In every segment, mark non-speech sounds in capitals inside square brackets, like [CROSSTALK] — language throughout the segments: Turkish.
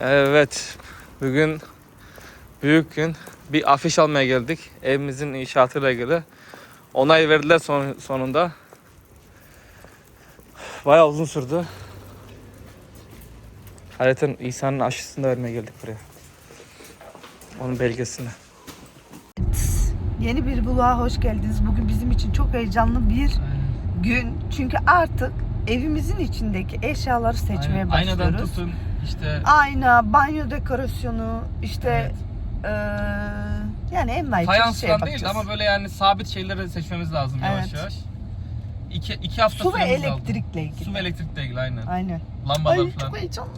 Evet, bugün büyük gün. Bir afiş almaya geldik. Evimizin inşaatıyla ilgili. Onay verdiler son, sonunda. Bayağı uzun sürdü. Hayatın İsa'nın aşısını da vermeye geldik buraya. Onun belgesini. Yeni bir vloga hoş geldiniz. Bugün bizim için çok heyecanlı bir gün. Çünkü artık evimizin içindeki eşyaları seçmeye başlıyoruz. Aynadan tutun işte Ayna, banyo dekorasyonu, işte eee, yani en fayans mayık şey falan değil ama böyle yani sabit şeyleri seçmemiz lazım yavaş Evet. yavaş. İki, iki hafta Su ve elektrikle ilgili. Su ve elektrikle ilgili aynen. Aynen. Lambalar Ay falan. çok heyecanlı.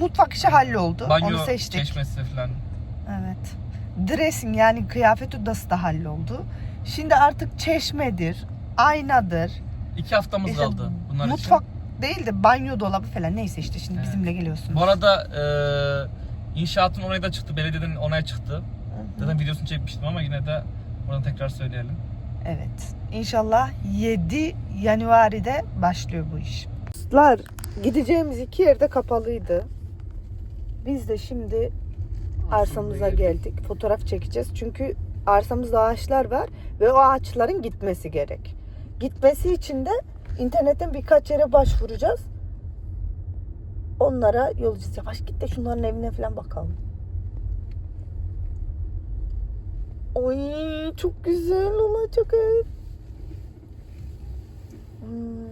Mutfak işi halloldu. Banyo Onu seçtik. çeşmesi falan. Evet. Dressing yani kıyafet odası da halloldu. Şimdi artık çeşmedir, aynadır, İki haftamız işte kaldı bunlar mutfak için. Değil de banyo dolabı falan neyse işte şimdi Evet. bizimle geliyorsunuz. Bu arada e, inşaatın onayı da çıktı. Belediyeden onay çıktı. Zaten videosunu çekmiştim ama yine de buradan tekrar söyleyelim. Evet. İnşallah 7 Januari'de başlıyor bu iş. Dostlar gideceğimiz iki yerde kapalıydı. Biz de şimdi arsamıza geldik. Fotoğraf çekeceğiz. Çünkü arsamızda ağaçlar var ve o ağaçların gitmesi gerek. Gitmesi için de internetten birkaç yere başvuracağız. Onlara yollayacağız. Yavaş git de şunların evine falan bakalım. Oy çok güzel olacak ev. Hmm,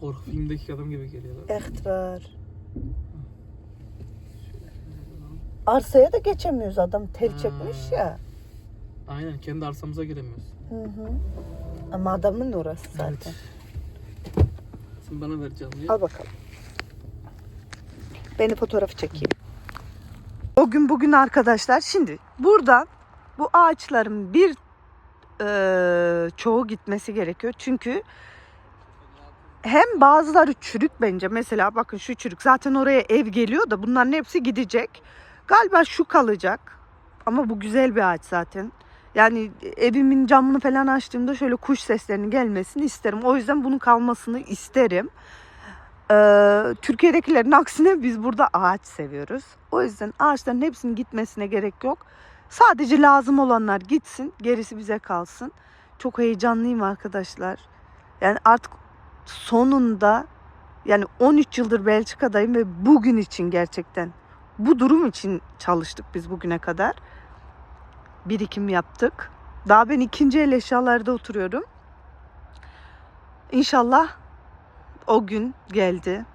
Korku filmdeki adam gibi geliyor. echt var. Arsaya da geçemiyoruz adam tel Ha. çekmiş ya. Aynen kendi arsamıza giremiyoruz. Hı hı. Ama adamın orası zaten. Sen bana ver canlıyı. Al bakalım. Beni fotoğrafı çekeyim. O gün bugün arkadaşlar şimdi buradan bu ağaçların bir e, çoğu gitmesi gerekiyor. Çünkü hem bazıları çürük bence. Mesela bakın şu çürük. Zaten oraya ev geliyor da bunların hepsi gidecek. Galiba şu kalacak. Ama bu güzel bir ağaç zaten. Yani evimin camını falan açtığımda şöyle kuş seslerinin gelmesini isterim. O yüzden bunun kalmasını isterim. Ee, Türkiye'dekilerin aksine biz burada ağaç seviyoruz. O yüzden ağaçların hepsinin gitmesine gerek yok. Sadece lazım olanlar gitsin, gerisi bize kalsın. Çok heyecanlıyım arkadaşlar. Yani artık sonunda yani 13 yıldır Belçika'dayım ve bugün için gerçekten bu durum için çalıştık biz bugüne kadar. Birikim yaptık. Daha ben ikinci el eşyalarda oturuyorum. İnşallah o gün geldi.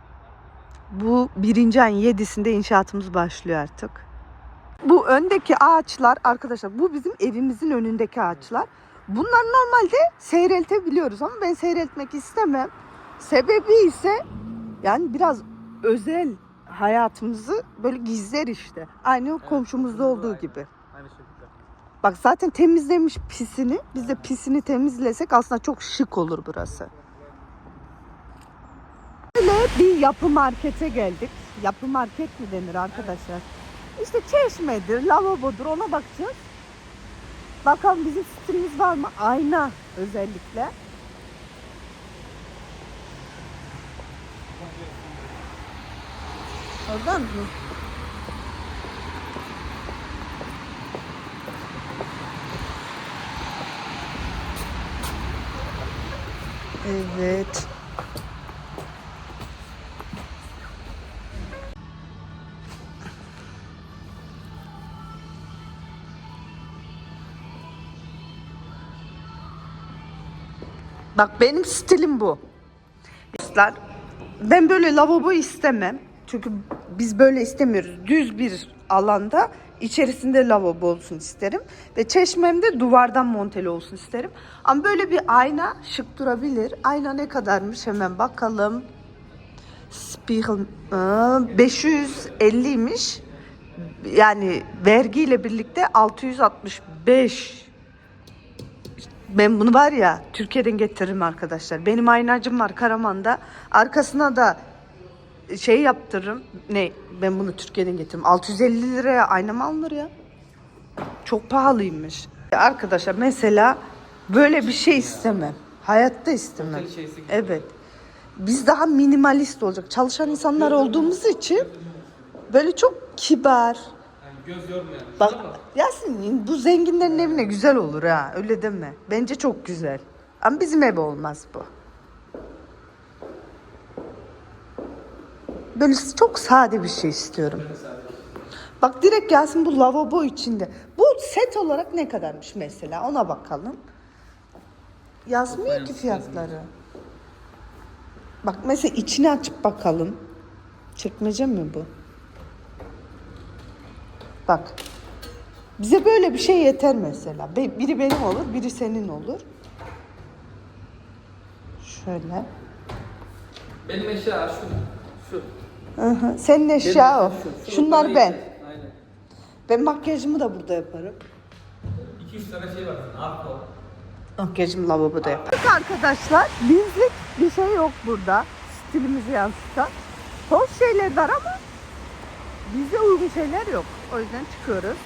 Bu birinci ayın yedisinde inşaatımız başlıyor artık. Bu öndeki ağaçlar arkadaşlar bu bizim evimizin önündeki ağaçlar. Bunlar normalde seyreltebiliyoruz ama ben seyreltmek istemem. Sebebi ise yani biraz özel hayatımızı böyle gizler işte. Aynı o komşumuzda olduğu gibi. Bak zaten temizlemiş pisini. Biz de pisini temizlesek aslında çok şık olur burası. Böyle bir yapı markete geldik. Yapı market mi denir arkadaşlar? İşte çeşmedir, lavabodur ona bakacağız. Bakalım bizim stilimiz var mı? Ayna özellikle. Oradan mı? Evet. Bak benim stilim bu. Dostlar, Ben böyle lavabo istemem. Çünkü biz böyle istemiyoruz. Düz bir alanda içerisinde lavabo olsun isterim. Ve çeşmemde duvardan monteli olsun isterim. Ama böyle bir ayna şık durabilir. Ayna ne kadarmış hemen bakalım. Spiegel Aa, 550'ymiş. Yani vergiyle birlikte 665 ben bunu var ya Türkiye'den getiririm arkadaşlar. Benim aynacım var Karaman'da. Arkasına da şey yaptırırım. Ne? Ben bunu Türkiye'den getiririm. 650 liraya ayna mı alınır ya? Çok pahalıymış. Arkadaşlar mesela böyle bir şey istemem. Hayatta istemem. Evet. Biz daha minimalist olacak. Çalışan insanlar olduğumuz için Böyle çok kibar. Göz yormayan. Bak Yasin bu zenginlerin evine güzel olur ha. Öyle deme. Bence çok güzel. Ama bizim ev olmaz bu. Böyle çok sade bir şey istiyorum. Bak direkt Yasin bu lavabo içinde. Bu set olarak ne kadarmış mesela? Ona bakalım. Yazmıyor ki fiyatları. Bak mesela içini açıp bakalım. Çekmece mi bu? Bak. Bize böyle bir şey yeter mesela. Biri benim olur, biri senin olur. Şöyle. Benim eşya şu. Şu. Hı. Senin eşya o. Şu- şu Şunlar ben. Aynen. Ben makyajımı da burada yaparım. 2-3 tane şey var. Arka. Makyajımı lavaboda yaparım. Arkadaşlar bizlik bir şey yok burada. Stilimizi yansıtan. Hoş şeyler var ama bize uygun şeyler yok. O yüzden çıkıyoruz.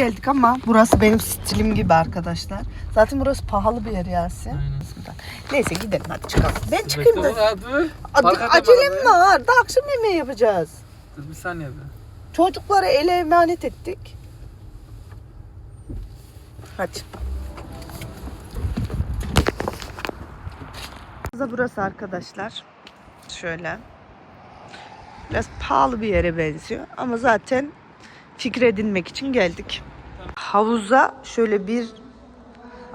Geldik ama burası benim stilim gibi arkadaşlar. Zaten burası pahalı bir yer Yasin. Aynen. Neyse gidelim hadi çıkalım. Ben çıkayım da. Ad- Acelem var. Daha akşam yemeği yapacağız. Dur bir saniye be. Çocukları ele emanet ettik. Hadi. Burası arkadaşlar. Şöyle. Biraz pahalı bir yere benziyor ama zaten fikir edinmek için geldik. Havuza şöyle bir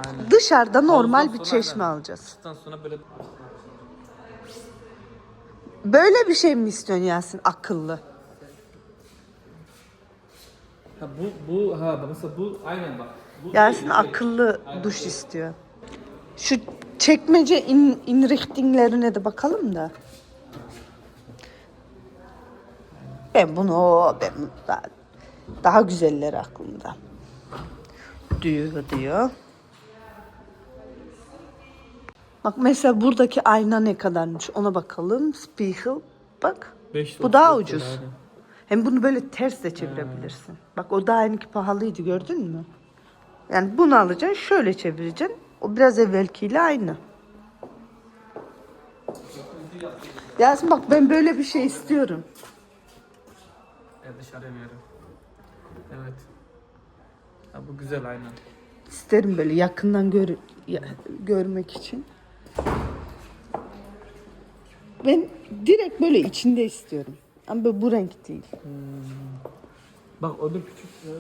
Aynen. dışarıda normal bir sonra çeşme aynen. alacağız. Ondan sonra böyle Böyle bir şey mi istiyorsun Yasin akıllı? Ha bu bu ha bak mesela bu aynen bak. Bu Yasin değil, akıllı duş istiyor. Şu çekmece in, inrichtinglerine de bakalım da. Ben bunu ben daha, daha güzelleri aklımda. Diyor diyor. Bak mesela buradaki ayna ne kadarmış ona bakalım. Spiegel bak. Beş Bu daha ucuz. aynen. Hem bunu böyle ters de çevirebilirsin. Bak o daha aynı pahalıydı gördün mü? Yani bunu alacaksın şöyle çevireceksin. O biraz evvelkiyle aynı. Yasin bak ben böyle bir şey istiyorum. Evet dışarıya bir yere. Evet. Ha bu güzel aynen. İsterim böyle yakından gör, ya- görmek için. Ben direkt böyle içinde istiyorum. Ama böyle bu renk değil. Bak orada küçük e,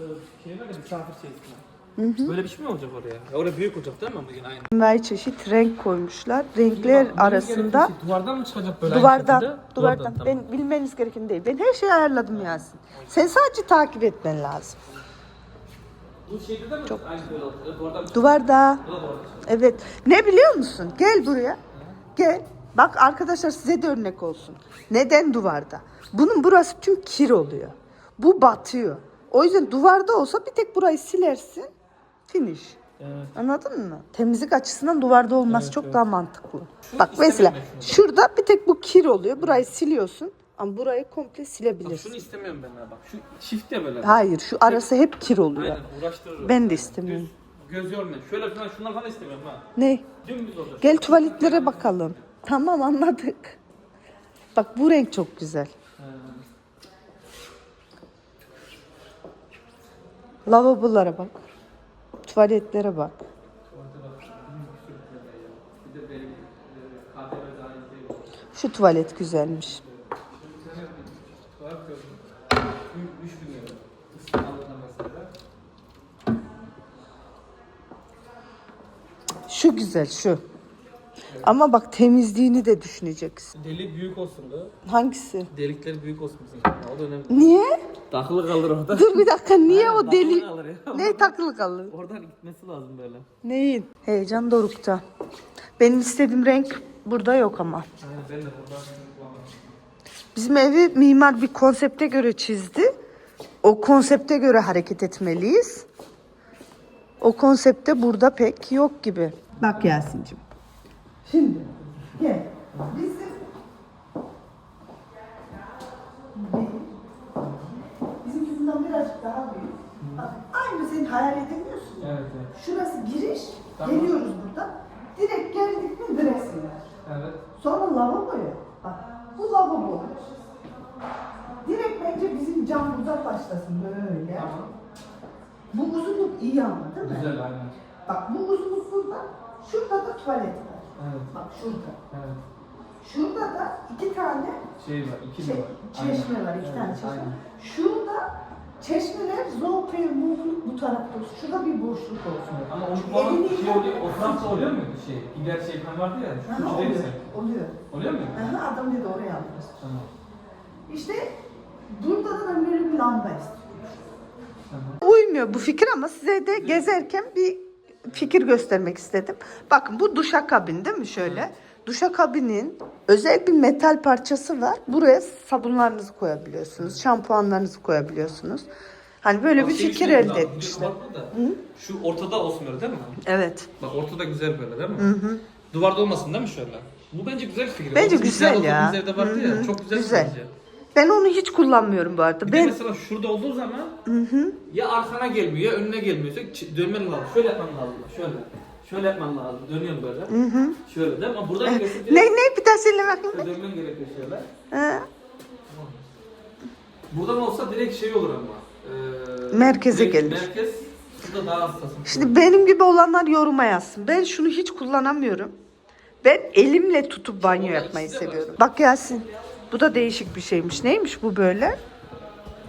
şey var ya misafir şeysi. Böyle bir şey mi olacak oraya? Ya orada büyük olacak değil mi bugün aynen? Envai çeşit renk koymuşlar. Renkler arasında duvardan mı çıkacak böyle? Duvardan, aynı şekilde? duvardan. tamam. Ben bilmeniz gereken değil. Ben her şeyi ayarladım Yasin. Sen sadece takip etmen lazım. Bu şeyde de mi Çok... Duvarda. Evet. Ne biliyor musun? Gel buraya. Gel. Bak arkadaşlar size de örnek olsun. Neden duvarda? Bunun burası tüm kir oluyor. Bu batıyor. O yüzden duvarda olsa bir tek burayı silersin. Finish. Evet. Anladın mı? Temizlik açısından duvarda olması Evet, çok evet. daha mantıklı. Şunu Bak mesela şurada bir tek bu kir oluyor. Burayı siliyorsun. Ama burayı komple Bak silebilirsin. şunu istemiyorum ben ha bak. Şu çift ya böyle. Hayır şu arası hep kir oluyor. Aynen uğraştırır. Ben de istemiyorum. Göz, göz yormuyor. Şöyle falan şunlar falan istemiyorum ha. Ne? Dümdüz olacak. Gel tuvaletlere bakalım. Tamam anladık. Bak bu renk çok güzel. Lavabolara bak. Tuvaletlere bak. Şu tuvalet güzelmiş. Şu güzel şu. Ama bak temizliğini de düşüneceksin. Delik büyük olsun da. Hangisi? Delikleri büyük olsun bizim. O da önemli. Niye? Takılı kalır orada. Dur bir dakika [LAUGHS] niye o Takılı deli... kalır ya. Ne takılı kalır? Oradan gitmesi lazım böyle. Neyin? Heyecan dorukta. Benim istediğim renk burada yok ama. Aynen ben de buradan Bizim evi mimar bir konsepte göre çizdi. O konsepte göre hareket etmeliyiz. O konsepte burada pek yok gibi. Bak Yasin'cim. Şimdi gel. Bizim Bizimki bundan birazcık daha büyük. Bak, aynı senin hayal edemiyorsun. Evet evet. Şurası giriş. Geliyoruz burada. direkt geldik mi direksiyona. Evet. Sonra lavaboya. Bak bu lavabo. Direkt bence bizim cam burada başlasın böyle. Tamam. Bu uzunluk iyi ama değil mi? Güzel aynen. Bak bu uzunluk burada. Şurada da tuvalet var. Evet. Bak şurada. Evet. Şurada da iki tane Şey var, iki şey, de var. çeşme Aynen. var. iki tane Evet, çeşme. aynen. Şurada çeşmeler zoopey mutluluk bu tarafta olsun. Şurada bir boşluk olsun. Ama onu falan Elini şey oluyor, o tarafta oluyor mu şey? İler şey falan vardı ya, Aha, şu oluyor. giderse. Oluyor. Oluyor mu? Aha, adam dedi oraya alırız. Tamam. İşte burada da ben böyle bir lamba istiyorum. Tamam. Uymuyor bu fikir ama size de gezerken bir fikir göstermek istedim. Bakın bu duşakabin değil mi şöyle? Duşakabinin özel bir metal parçası var. Buraya sabunlarınızı koyabiliyorsunuz, şampuanlarınızı koyabiliyorsunuz. Hani böyle bir Bak, şey fikir elde etmişler. bak. Şu ortada olsun böyle değil mi? Evet. Bak ortada güzel böyle değil mi? Duvarda olmasın değil mi şöyle? Bu bence güzel fikir. Bence bizim güzel ya. oturduğumuz evde vardı Hı hı, ya. Çok güzel, güzel. bence. Ben onu hiç kullanmıyorum bu arada. Bir de Ben mesela şurada olduğu zaman ya arkana gelmiyor ya önüne gelmiyorsa ç- dönmen lazım. Şöyle yapman lazım. Şöyle. Şöyle yapman lazım. Dönüyorum böyle. Şöyle değil mi? Ama buradan gelsin ne ne bir daha söyle bakayım. Dönmen gerekiyor şöyle. Ha, Buradan olsa direkt şey olur ama. Ee, Merkeze direkt gelir. Merkez şurada daha hassasın. Şimdi benim gibi olanlar yoruma yazsın. Ben şunu hiç kullanamıyorum. Ben elimle tutup banyo yapmayı seviyorum. Bak Yasin. Bu da değişik bir şeymiş. Neymiş bu böyle?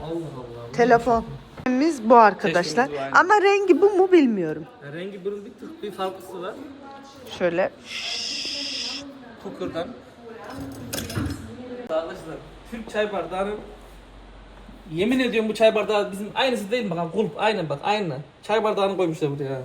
Allah Allah. Telefon. Biz bu arkadaşlar. Bu, aynen. Ama rengi bu mu bilmiyorum. Ya rengi bunun bir tık bir farklısı var. Şöyle. Tukur'dan. Arkadaşlar Türk çay bardağının Yemin ediyorum bu çay bardağı bizim aynısı değil mi? Bak kulp aynı bak aynı. Çay bardağını koymuşlar buraya.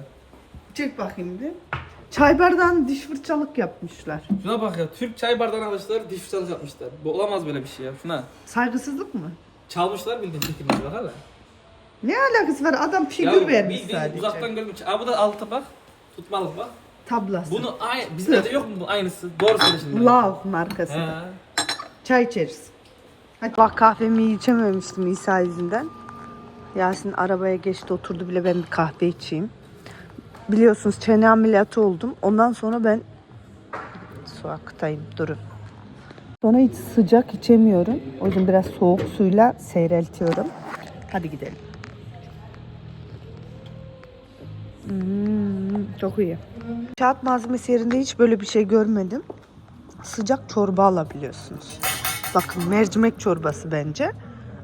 Çek bakayım bir. Çay bardağını diş fırçalık yapmışlar. Şuna bak ya Türk çay bardağını almışlar diş fırçalık yapmışlar. Bu olamaz böyle bir şey ya şuna. Saygısızlık mı? Çalmışlar bildiğin çekilmiş bak hala. Ne alakası var? Adam figür vermiş bildiğin sadece. uzaktan görmüş. Aa bu da altı bak. Tutmalık bak. Tablası. Bunu aynı bizde de yok mu bu aynısı? Doğru söylüyorsun. Love markası. He. Çay içeriz. Hadi. Bak kahvemi içememiştim İsa yüzünden. Yasin arabaya geçti oturdu bile ben bir kahve içeyim. Biliyorsunuz çene ameliyatı oldum. Ondan sonra ben su aktayım durun. Sonra hiç sıcak içemiyorum. O yüzden biraz soğuk suyla seyreltiyorum. Hadi gidelim. Hmm, çok iyi. Kağıt malzemesi yerinde hiç böyle bir şey görmedim. Sıcak çorba alabiliyorsunuz. Bakın mercimek çorbası bence.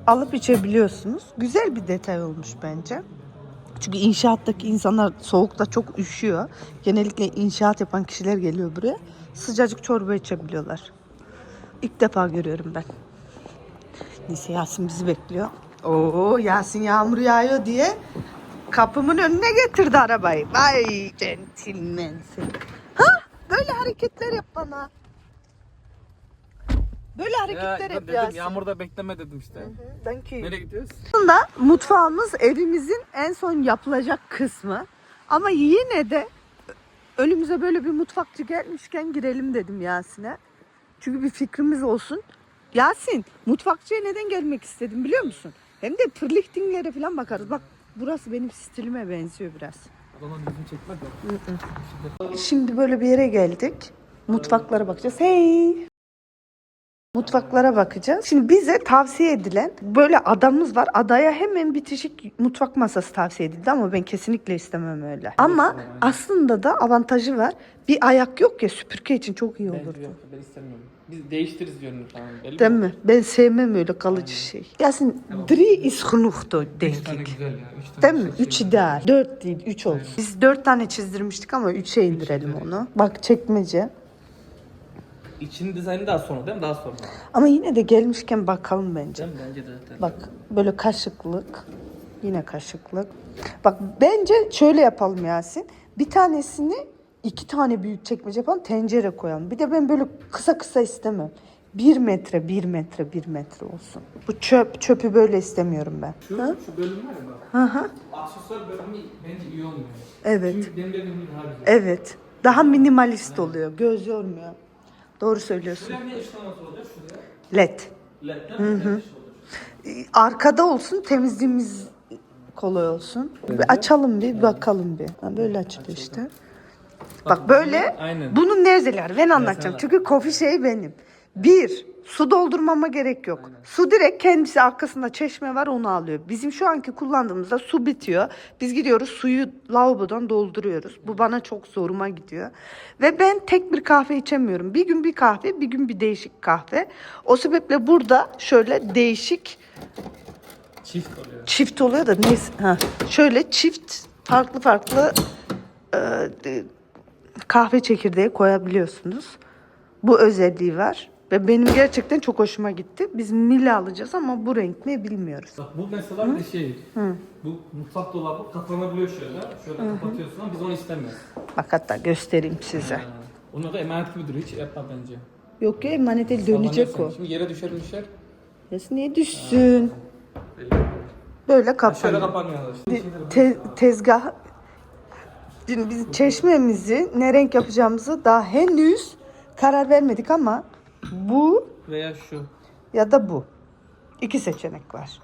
Alıp içebiliyorsunuz. Güzel bir detay olmuş bence. Çünkü inşaattaki insanlar soğukta çok üşüyor. Genellikle inşaat yapan kişiler geliyor buraya. Sıcacık çorba içebiliyorlar. İlk defa görüyorum ben. Neyse Yasin bizi bekliyor. Oo Yasin yağmur yağıyor diye kapımın önüne getirdi arabayı. Vay centilmensin. Ha böyle hareketler yap bana. Böyle hareketler yap Yasin. yağmurda bekleme dedim işte. Thank you. Nereye gidiyoruz? Aslında mutfağımız evimizin en son yapılacak kısmı. Ama yine de önümüze böyle bir mutfakçı gelmişken girelim dedim Yasin'e. Çünkü bir fikrimiz olsun. Yasin, mutfakçıya neden gelmek istedim biliyor musun? Hem de pırlihtinglere falan bakarız. Bak burası benim stilime benziyor biraz. Şimdi böyle bir yere geldik. Mutfaklara bakacağız. Hey! Mutfaklara bakacağız. Şimdi bize tavsiye edilen böyle adamımız var. Adaya hemen bitişik mutfak masası tavsiye edildi ama ben kesinlikle istemem öyle. Ama aslında da avantajı var. Bir ayak yok ya süpürge için çok iyi olurdu. ben istemiyorum. Biz değiştiririz yönünü falan. Belli Değil mi? Ben sevmem öyle kalıcı şey. Yasin, drie is genoeg'tu Üç denk tane güzel ya. Üç tane Değil mi? güzel 3 şey. ideal. 4 değil 3 olsun. Biz 4 tane çizdirmiştik ama 3'e indirelim indirelim. onu. Bak çekmece. İçin dizaynı daha sonra değil mi? Daha sonra. Ama yine de gelmişken bakalım bence. Değil mi? Bence de. zaten. Bak böyle kaşıklık. Yine kaşıklık. Bak bence şöyle yapalım Yasin. Bir tanesini iki tane büyük çekmece yapalım tencere koyalım. Bir de ben böyle kısa kısa istemem. Bir metre, bir metre, bir metre olsun. Bu çöp, çöpü böyle istemiyorum ben. Şu, Ha? şu bölüm var ya bak. Hı hı. Aksesuar bölümü bence iyi olmuyor. Evet. Çünkü güzel. Evet. Daha minimalist oluyor. Göz yormuyor. Doğru söylüyorsun. Şuraya ne ışıklaması olacak şuraya? LED. LED değil mi? LED ışığı olacak. Arkada olsun temizliğimiz kolay olsun. Bir açalım bir bakalım bir. Ha, böyle açılıyor işte. Bak böyle Aynen. bunun nerzeler ben anlatacağım. Çünkü kofi şey benim. Bir, su doldurmama gerek yok. Su direkt kendisi arkasında çeşme var onu alıyor. Bizim şu anki kullandığımızda su bitiyor. Biz gidiyoruz suyu lavabodan dolduruyoruz. Bu bana çok zoruma gidiyor. Ve ben tek bir kahve içemiyorum. Bir gün bir kahve, bir gün bir değişik kahve. O sebeple burada şöyle değişik Çift oluyor. çift oluyor da neyse. Ha, şöyle çift farklı farklı e, kahve çekirdeği koyabiliyorsunuz. Bu özelliği var. Ve benim gerçekten çok hoşuma gitti. Biz Mille alacağız ama bu renk mi bilmiyoruz. Bak bu mesela bir şey. Bu mutfak dolabı kapanabiliyor şöyle. Şöyle kapatıyorsun ama biz onu istemiyoruz. Bak hatta göstereyim size. Ha. Onu da emanet gibi duruyor. Hiç yapma bence. Yok ya emanet el dönecek o. Şimdi yere düşer düşer. Nasıl niye düşsün? Böyle Şöyle kapanıyor. kapanıyor. Işte. Te- tezgah Şimdi biz çeşmemizi ne renk yapacağımızı daha henüz karar vermedik ama bu Veya şu. ya da bu. İki seçenek var.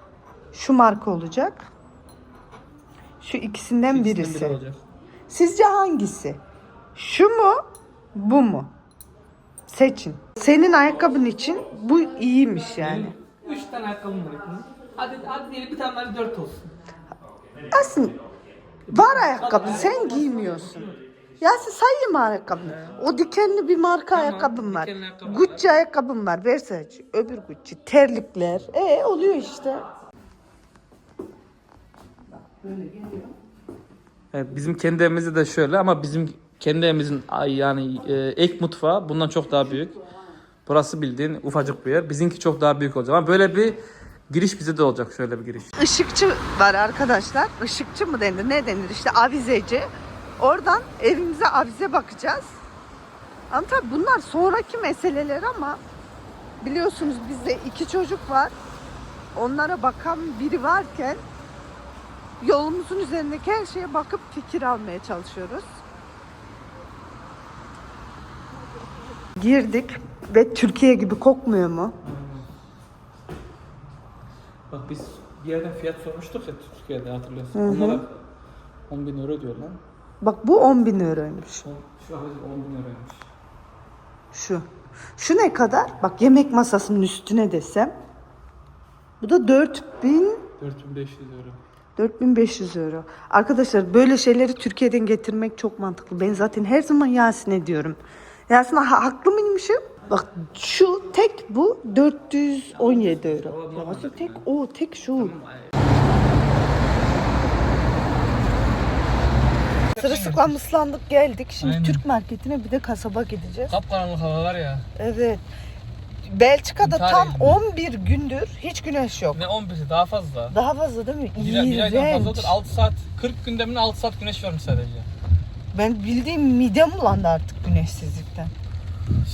Şu marka olacak. Şu ikisinden İkisinden birisi. biri olacak. Sizce hangisi? Şu mu? Bu mu? Seçin. Senin ayakkabın için bu iyiymiş yani. Üç tane ayakkabım var. Hadi, hadi diyelim bir tane dört olsun. Aslında var ayakkabı sen giymiyorsun. Ya sen sayayım ayakkabını. O dikenli bir marka Tamam, ayakkabım var. dikenli ayakkabı Gucci ayakkabım var. Versace, öbür Gucci, terlikler. E oluyor işte. Evet, bizim kendi evimizde de şöyle ama bizim kendi evimizin ay, yani e, ek mutfağı bundan çok daha büyük. Burası bildiğin ufacık bir yer. Bizimki çok daha büyük olacak ama böyle bir giriş bize de olacak şöyle bir giriş. Işıkçı var arkadaşlar. Işıkçı mı denir? Ne denir? İşte avizeci. Oradan evimize avize bakacağız. Ama tabii bunlar sonraki meseleler ama biliyorsunuz bizde iki çocuk var. Onlara bakan biri varken yolumuzun üzerindeki her şeye bakıp fikir almaya çalışıyoruz. Girdik ve Türkiye gibi kokmuyor mu? Bak biz bir yerden fiyat sormuştuk ya Türkiye'de hatırlıyorsun. Onlara 10 bin euro diyor lan. Bak bu 10 bin euroymuş. Şu an 10 bin euroymuş. Şu. Şu ne kadar? Bak yemek masasının üstüne desem. Bu da 4000 4500 euro. 4500 euro. Arkadaşlar böyle şeyleri Türkiye'den getirmek çok mantıklı. Ben zaten her zaman Yasin'e diyorum. Yasin ha, haklı mıymışım? Bak şu tek bu 417 euro. Yasin tek o tek şu. Sırılsıklam ıslandık geldik. Şimdi Aynen. Türk marketine bir de kasaba gideceğiz. Kapkaranlık hava var ya. Evet. Belçika'da İntihar tam edin. 11 gündür hiç güneş yok. Ne 11'i daha fazla. Daha fazla değil mi? Bir, bir aydan İğrenç. fazladır. 6 saat, 40 günde mi 6 saat güneş varmış sadece. Ben bildiğim midem bulandı artık güneşsizlikten.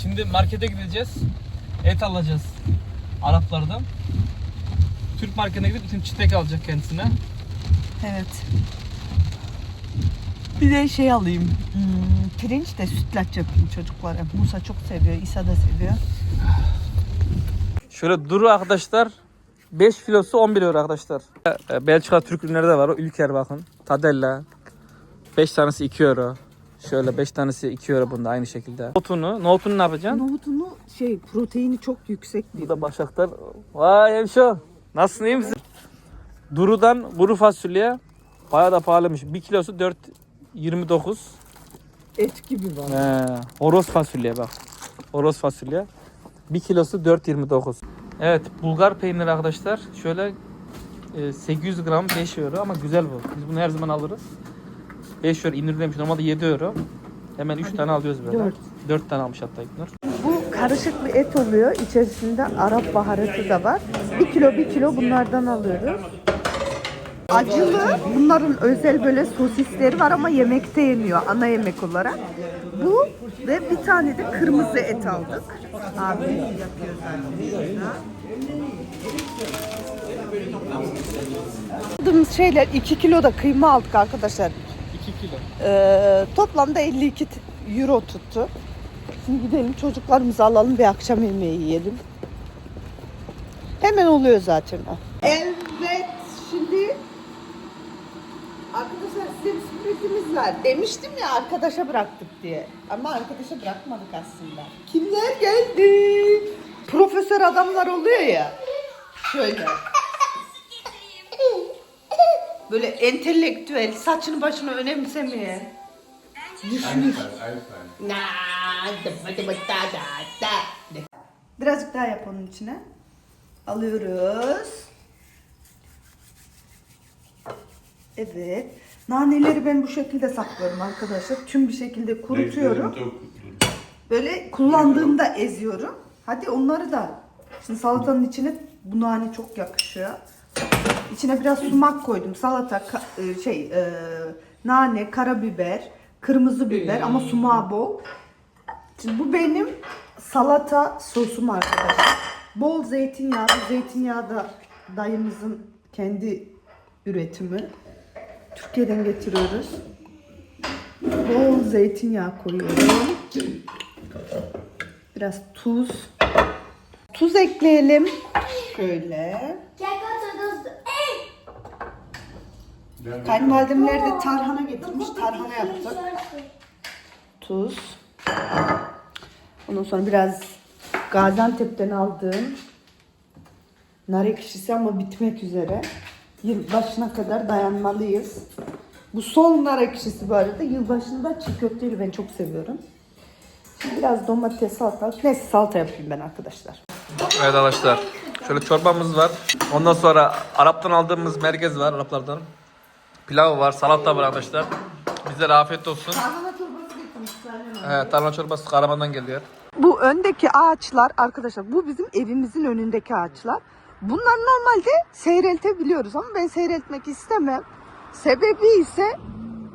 Şimdi markete gideceğiz. Et alacağız. Araplardan. Türk marketine gidip bütün çitek alacak kendisine. Evet. Bir de şey alayım. Hmm, pirinç de sütlaç yapayım çocuklara. Musa çok seviyor, İsa da seviyor. Şöyle duru arkadaşlar 5 kilosu 11 euro arkadaşlar. Ee, Belçika Türk ürünleri de var. O Ülker bakın. Tadella. 5 tanesi 2 euro. Şöyle 5 tanesi 2 euro bunda aynı şekilde. Nohutunu, nohutunu ne yapacaksın? Nohutunu şey proteini çok yüksek Bu da başaklar. Vay hemşo. Nasılsın iyi misin? Duru'dan kuru fasulye bayağı da pahalıymış. 1 kilosu 4.29. Et gibi var. He, horoz fasulye bak. Horoz fasulye. 1 kilosu 4.29. Evet Bulgar peyniri arkadaşlar. Şöyle e, 800 gram 5 euro ama güzel bu. Biz bunu her zaman alırız. 5 euro indirimliymiş. Normalde 7 euro. Hemen 3 tane alıyoruz böyle. Dört. 4 tane almış hatta İknur. Bu karışık bir et oluyor. İçerisinde Arap baharatı da var. Bir kilo bir kilo bunlardan alıyoruz. Acılı. Bunların özel böyle sosisleri var ama yemekte yeniyor ana yemek olarak. Bu ve bir tane de kırmızı et aldık. Abi yapıyor zaten. Aldığımız şeyler 2 kilo da kıyma aldık arkadaşlar. 2 kilo. Ee, toplamda 52 t- euro tuttu. Şimdi gidelim çocuklarımızı alalım bir akşam yemeği yiyelim. Hemen oluyor zaten o. Evet şimdi arkadaşlar demiştim ya arkadaşa bıraktık diye. Ama arkadaşa bırakmadık aslında. Kimler geldi? Profesör adamlar oluyor ya. Şöyle. Böyle entelektüel, saçını başını önemsemeyen. Düşünür. Birazcık daha yap onun içine. Alıyoruz. Evet. Naneleri ben bu şekilde saklıyorum arkadaşlar. Tüm bir şekilde kurutuyorum. Böyle kullandığımda eziyorum. Hadi onları da. Şimdi salatanın içine bu nane çok yakışıyor. İçine biraz sumak koydum. Salata, e, şey, e, nane, karabiber, kırmızı biber ama sumağı bol. Şimdi bu benim salata sosum arkadaşlar. Bol zeytinyağı. Zeytinyağı da dayımızın kendi üretimi. Türkiye'den getiriyoruz. Bol zeytinyağı koyuyorum. Biraz tuz. Tuz ekleyelim. Şöyle. Kayınvalidemler de tarhana getirmiş. Tarhana yaptık. Tuz. Ondan sonra biraz Gaziantep'ten aldığım nar ekşisi ama bitmek üzere. Yılbaşına kadar dayanmalıyız. Bu son nar ekşisi bu arada. Yılbaşında çiğ köfteyi ben çok seviyorum. Şimdi biraz domates, salata. Neyse salata yapayım ben arkadaşlar. Evet arkadaşlar. Şöyle çorbamız var. Ondan sonra Arap'tan aldığımız merkez var Araplardan. Pilav var, salata var arkadaşlar. Bize afiyet olsun. Tarhana çorbası getirmişler. Evet, tarhana çorbası Kahraman'dan geliyor. Bu öndeki ağaçlar arkadaşlar bu bizim evimizin önündeki ağaçlar. Bunlar normalde seyreltebiliyoruz ama ben seyreltmek istemem. Sebebi ise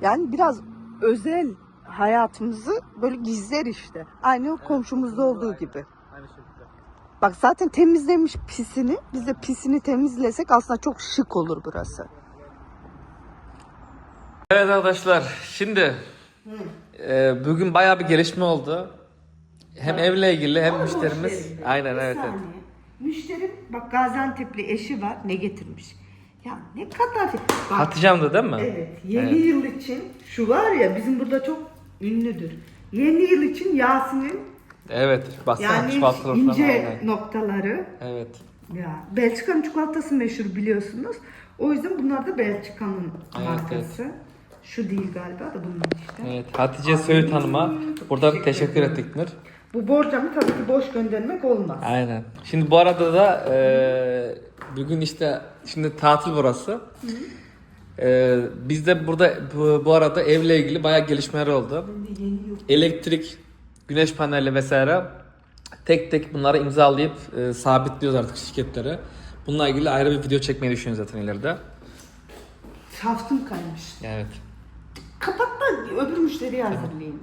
yani biraz özel hayatımızı böyle gizler işte. Aynı komşumuzda olduğu gibi. Aynı şekilde. Bak zaten temizlemiş pisini. Biz de pisini temizlesek aslında çok şık olur burası. Evet arkadaşlar, şimdi e, bugün bayağı bir gelişme oldu. Hem evle ilgili hem müşterimiz. Aynen evet evet. Müşterim bak Gaziantep'li eşi var ne getirmiş. Ya ne kadar bak, Hatice'm de değil mi? Evet, yeni Evet. yıl için şu var ya bizim burada çok ünlüdür. Yeni yıl için Yasin'in Evet, baksana yani çikolatalı falan. ince aynen. noktaları. Evet. Ya Belçika'nın çikolatası meşhur biliyorsunuz. O yüzden bunlar da Belçika'nın Evet, markası. Şu değil galiba da bunun işte. Evet, Hatice Söğüt Hanım'a burada teşekkür ettik Nur. Bu borcamı tabii ki boş göndermek olmaz. Aynen. Şimdi bu arada da e, bugün işte şimdi tatil burası. E, biz de burada bu, bu arada evle ilgili bayağı gelişmeler oldu. Elektrik, güneş paneli vesaire tek tek bunları imzalayıp e, sabitliyoruz artık şirketlere. Bununla ilgili ayrı bir video çekmeyi düşünüyoruz zaten ileride. Şaftım kaymış. Evet. Kapat da öbür müşteriyi hazırlayayım.